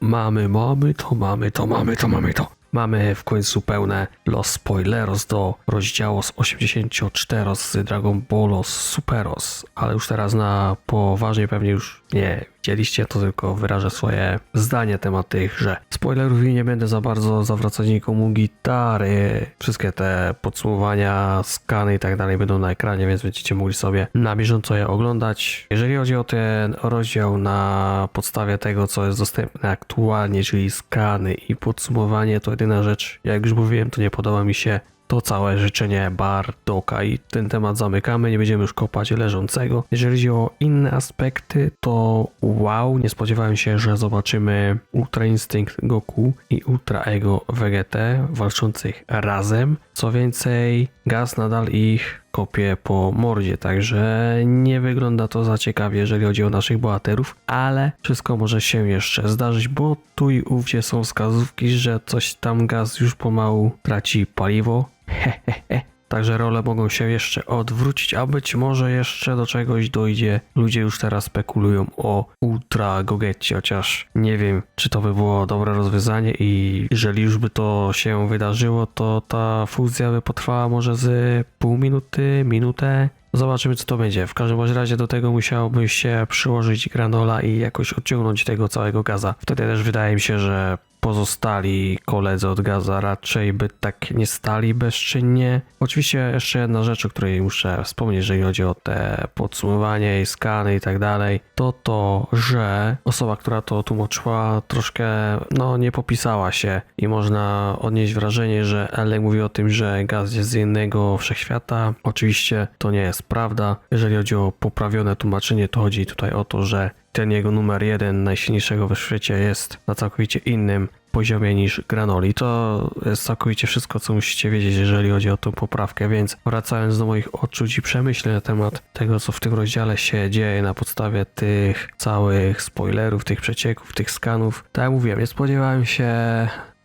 Mamy, mamy to, mamy to, mamy to, mamy to. Mamy w końcu pełne Los Spoileros do rozdziału z 84 z Dragon Ballos Superos, ale już teraz na poważnie pewnie już nie widzieliście, to tylko wyrażę swoje zdanie temat tychże spoilerów i nie będę za bardzo zawracać nikomu gitary. Wszystkie te podsumowania, skany i tak dalej będą na ekranie, więc będziecie mogli sobie na bieżąco je oglądać. Jeżeli chodzi o ten rozdział na podstawie tego, co jest dostępne aktualnie, czyli skany i podsumowanie, to jedyna rzecz, jak już mówiłem, to nie podoba mi się to całe życzenie Bardoka i ten temat zamykamy, nie będziemy już kopać leżącego. Jeżeli chodzi o inne aspekty, to wow, nie spodziewałem się, że zobaczymy Ultra Instinct Goku i Ultra Ego VGT walczących razem. Co więcej, Gaz nadal ich kopie po mordzie, także nie wygląda to za ciekawie, jeżeli chodzi o naszych bohaterów, ale wszystko może się jeszcze zdarzyć, bo tu i ówdzie są wskazówki, że coś tam Gaz już pomału traci paliwo. Hehehe. Także role mogą się jeszcze odwrócić, a być może jeszcze do czegoś dojdzie. Ludzie już teraz spekulują o Ultra Gogetcie, chociaż nie wiem, czy to by było dobre rozwiązanie i jeżeli już by to się wydarzyło, to ta fuzja by potrwała może z pół minuty, minutę. Zobaczymy co to będzie. W każdym razie do tego musiałoby się przyłożyć granola i jakoś odciągnąć tego całego gaza. Wtedy też wydaje mi się, że pozostali koledzy od gaza raczej by tak nie stali bezczynnie. Oczywiście jeszcze jedna rzecz, o której muszę wspomnieć, jeżeli chodzi o te podsumowanie i skany i tak dalej, to to, że osoba, która to tłumaczyła troszkę, no nie popisała się i można odnieść wrażenie, że Elek mówi o tym, że gaz jest z innego wszechświata. Oczywiście to nie jest prawda. Jeżeli chodzi o poprawione tłumaczenie, to chodzi tutaj o to, że ten jego numer jeden najsilniejszego we świecie jest na całkowicie innym poziomie niż Granoli. To jest całkowicie wszystko, co musicie wiedzieć, jeżeli chodzi o tą poprawkę, więc wracając do moich odczuć i przemyśleń na temat tego, co w tym rozdziale się dzieje na podstawie tych całych spoilerów, tych przecieków, tych skanów, tak jak mówiłem, nie spodziewałem się,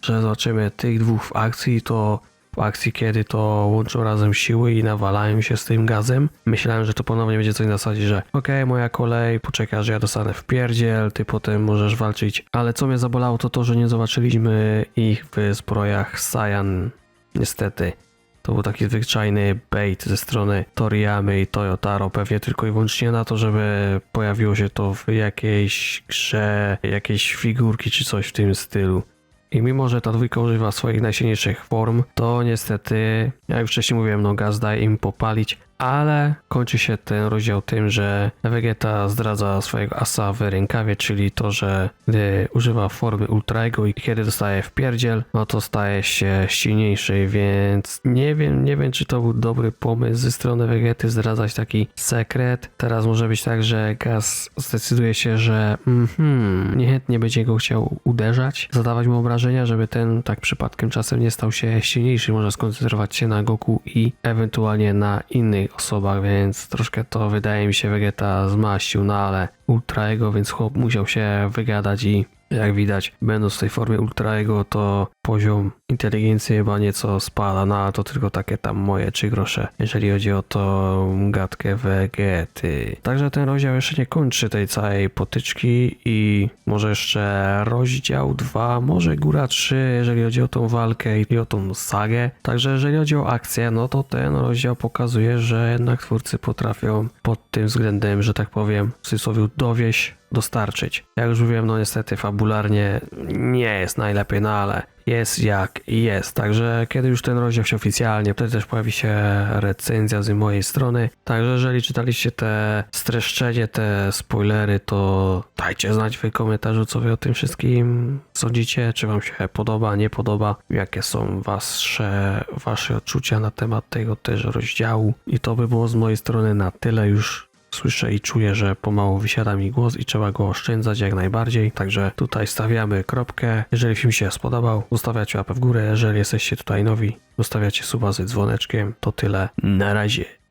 że zobaczymy tych dwóch w akcji, to w akcji, kiedy to łączą razem siły i nawalają się z tym gazem. Myślałem, że to ponownie będzie coś na zasadzie, że okej, moja kolej, poczekaj, że ja dostanę w pierdziel, ty potem możesz walczyć. Ale co mnie zabolało, to to, że nie zobaczyliśmy ich w zbrojach Saiyan. Niestety. To był taki zwyczajny bait ze strony Toriyamy i Toyotaro, pewnie tylko i wyłącznie na to, żeby pojawiło się to w jakiejś grze, jakiejś figurki czy coś w tym stylu. I mimo, że ta dwójka używa swoich najsilniejszych form, to niestety, jak już wcześniej mówiłem, no gaz daje im popalić, ale kończy się ten rozdział tym, że Vegeta zdradza swojego asa w rękawie, czyli to, że gdy używa formy Ultra Ego i kiedy dostaje w pierdziel, no to staje się silniejszy, więc nie wiem, nie wiem, czy to był dobry pomysł ze strony Vegety zdradzać taki sekret. Teraz może być tak, że Gaz zdecyduje się, że mhm, niechętnie będzie go chciał uderzać, zadawać mu obrażenia, żeby ten tak przypadkiem czasem nie stał się silniejszy, może skoncentrować się na Goku i ewentualnie na innych osobach, więc troszkę to wydaje mi się Vegeta zmaścił, no ale Ultra Ego, więc chłop musiał się wygadać i jak widać, będąc w tej formie Ultra Ego, to poziom inteligencji chyba nieco spada, no ale to tylko takie tam moje trzy grosze, jeżeli chodzi o tą gadkę Vegety. Także ten rozdział jeszcze nie kończy tej całej potyczki i może jeszcze rozdział 2, może góra 3, jeżeli chodzi o tą walkę i o tą sagę. Także jeżeli chodzi o akcję, no to ten rozdział pokazuje, że jednak twórcy potrafią pod tym względem, że tak powiem, w cudzysłowie dowieść dostarczyć. Jak już mówiłem, no niestety fabularnie nie jest najlepiej, no ale jest jak jest. Także kiedy już ten rozdział się oficjalnie, wtedy też pojawi się recenzja z mojej strony. Także jeżeli czytaliście te streszczenie, te spoilery, to dajcie znać w komentarzu, co wy o tym wszystkim sądzicie, czy wam się podoba, nie podoba, jakie są wasze, wasze odczucia na temat tego też rozdziału. I to by było z mojej strony na tyle już słyszę i czuję, że pomału wysiada mi głos i trzeba go oszczędzać jak najbardziej. Także tutaj stawiamy kropkę. Jeżeli film się spodobał, zostawiacie łapę w górę. Jeżeli jesteście tutaj nowi, zostawiacie suba z dzwoneczkiem. To tyle. Na razie.